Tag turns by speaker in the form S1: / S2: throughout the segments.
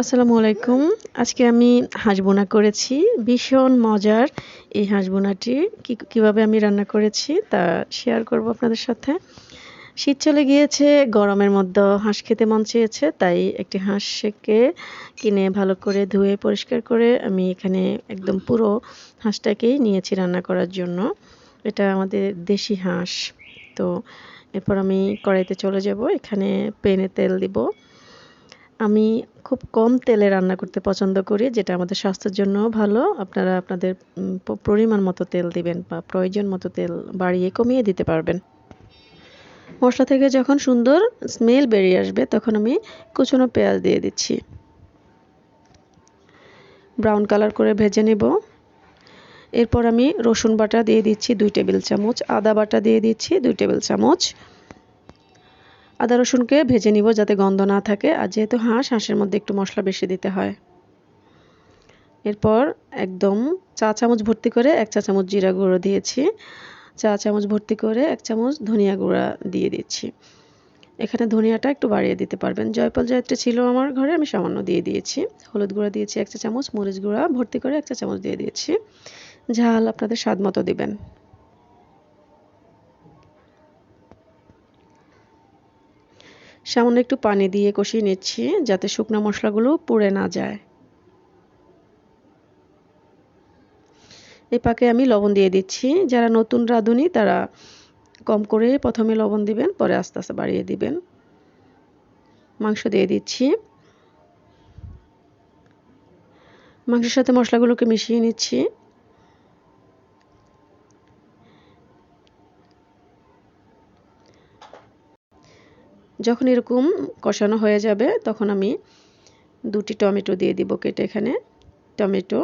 S1: আসসালামু আলাইকুম। আজকে আমি হাঁস বোনা করেছি। ভীষণ মজার এই হাঁস বোনাটি কীভাবে আমি রান্না করেছি তা শেয়ার করব আপনাদের সাথে। শীত চলে গিয়েছে, গরমের মধ্যে হাঁস খেতে মন চেয়েছে, তাই একটি হাঁসকে কিনে ভালো করে ধুয়ে পরিষ্কার করে আমি এখানে একদম পুরো হাঁসটাকেই নিয়েছি রান্না করার জন্য। এটা আমাদের দেশি হাঁস। তো এরপর আমি কড়াইতে চলে যাব, এখানে পেনে তেল দিব। আমি খুব কম তেলে রান্না করতে পছন্দ করি, যেটা আমাদের স্বাস্থ্যের জন্য ভালো। আপনারা আপনাদের পরিমাণ মতো তেল দিবেন বা প্রয়োজন মতো তেল বাড়িয়ে কমিয়ে দিতে পারবেন। মশলা থেকে যখন সুন্দর স্মেল বেরিয়ে আসবে, তখন আমি কুচনো পেঁয়াজ দিয়ে দিচ্ছি। ব্রাউন কালার করে ভেজে নেব। এরপর আমি রসুন বাটা দিয়ে দিচ্ছি দুই টেবিল চামচ, আদা বাটা দিয়ে দিচ্ছি দুই টেবিল চামচ। আদা রসুনকে ভেজে নিব যাতে গন্ধ না থাকে আর যেহেতু হাঁস, হাঁসের মধ্যে একটু মশলা বেশি দিতে হয়। এরপর একদম চা চামচ ভর্তি করে এক চা চামচ জিরা গুঁড়ো দিয়েছি। চা চামচ ভর্তি করে এক চামচ ধনিয়া গুঁড়া দিয়ে দিচ্ছি। এখানে ধনিয়াটা একটু বাড়িয়ে দিতে পারবেন। জয়পাল জয়ত্রী ছিল আমার ঘরে, আমি সামান্য দিয়ে দিয়েছি। হলুদ গুঁড়া দিয়েছি এক চা চামচ, মরিচ গুঁড়া ভর্তি করে এক চা চামচ দিয়ে দিয়েছি। ঝাল আপনাদের স্বাদ মতো দিবেন। সামান্য একটু পানি দিয়ে কষিয়ে নিচ্ছি যাতে শুকনো মশলাগুলো পুড়ে না যায়। এই পাকে আমি লবণ দিয়ে দিচ্ছি। যারা নতুন রাঁধুনি, তারা কম করে প্রথমে লবণ দিবেন, পরে আস্তে আস্তে বাড়িয়ে দিবেন। মাংস দিয়ে দিচ্ছি। মাংসের সাথে মশলাগুলোকে মিশিয়ে নিচ্ছি। যখন এরকম কষানো হয়ে যাবে, তখন আমি দুটি টমেটো দিয়ে দিব কেটে এখানে। টমেটো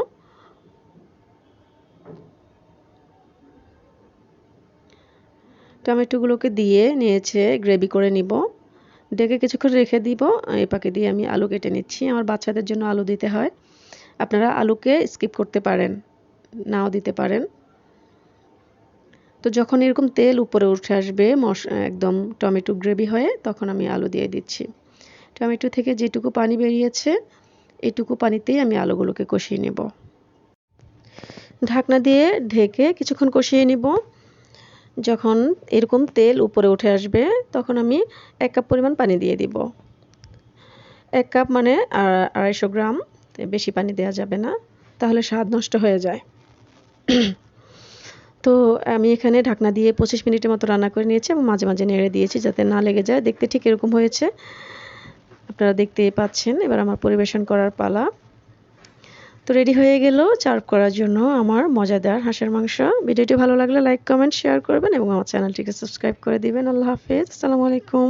S1: টমেটোগুলোকে দিয়ে নিয়েছে, গ্রেভি করে নিব। ডেকে কিছুক্ষণ রেখে দিব। এই পাকে দিয়ে আমি আলু কেটে নিচ্ছি। আমার বাচ্চাদের জন্য আলু দিতে হয়। আপনারা আলুকে স্কিপ করতে পারেন, নাও দিতে পারেন। তো যখন এরকম তেল উপরে উঠে আসবে একদম টমেটো গ্রেভি হয়ে, তখন আমি আলু দিয়ে দিচ্ছি। টমেটো থেকে যেটুকু পানি বেরিয়েছে, এটুকু পানিতেই আমি আলুগুলোকে কষিয়ে নেব। ঢাকনা দিয়ে ঢেকে কিছুক্ষণ কষিয়ে নিব। যখন এরকম তেল উপরে উঠে আসবে, তখন আমি এক কাপ পরিমাণ পানি দিয়ে দিব। এক কাপ মানে আড়াইশো গ্রাম বেশি পানি দেওয়া যাবে না, তাহলে স্বাদ নষ্ট হয়ে যায়। তো আমি এখানে ঢাকনা দিয়ে পঁচিশ মিনিটের মতো রান্না করে নিয়েছি এবং মাঝে মাঝে নেড়ে দিয়েছি যাতে না লেগে যায়। দেখতে ঠিক এরকম হয়েছে। আপনারা দেখতে পাচ্ছেন। এবার আমার পরিবেশন করার পালা। তো রেডি হয়ে গেল চার্ভ করার জন্য আমার মজাদার হাঁসের মাংস। ভিডিওটি ভালো লাগলে লাইক, কমেন্ট, শেয়ার করবেন এবং আমার চ্যানেলটিকে সাবস্ক্রাইব করে দিবেন। আল্লাহ হাফেজ। আসসালামু আলাইকুম।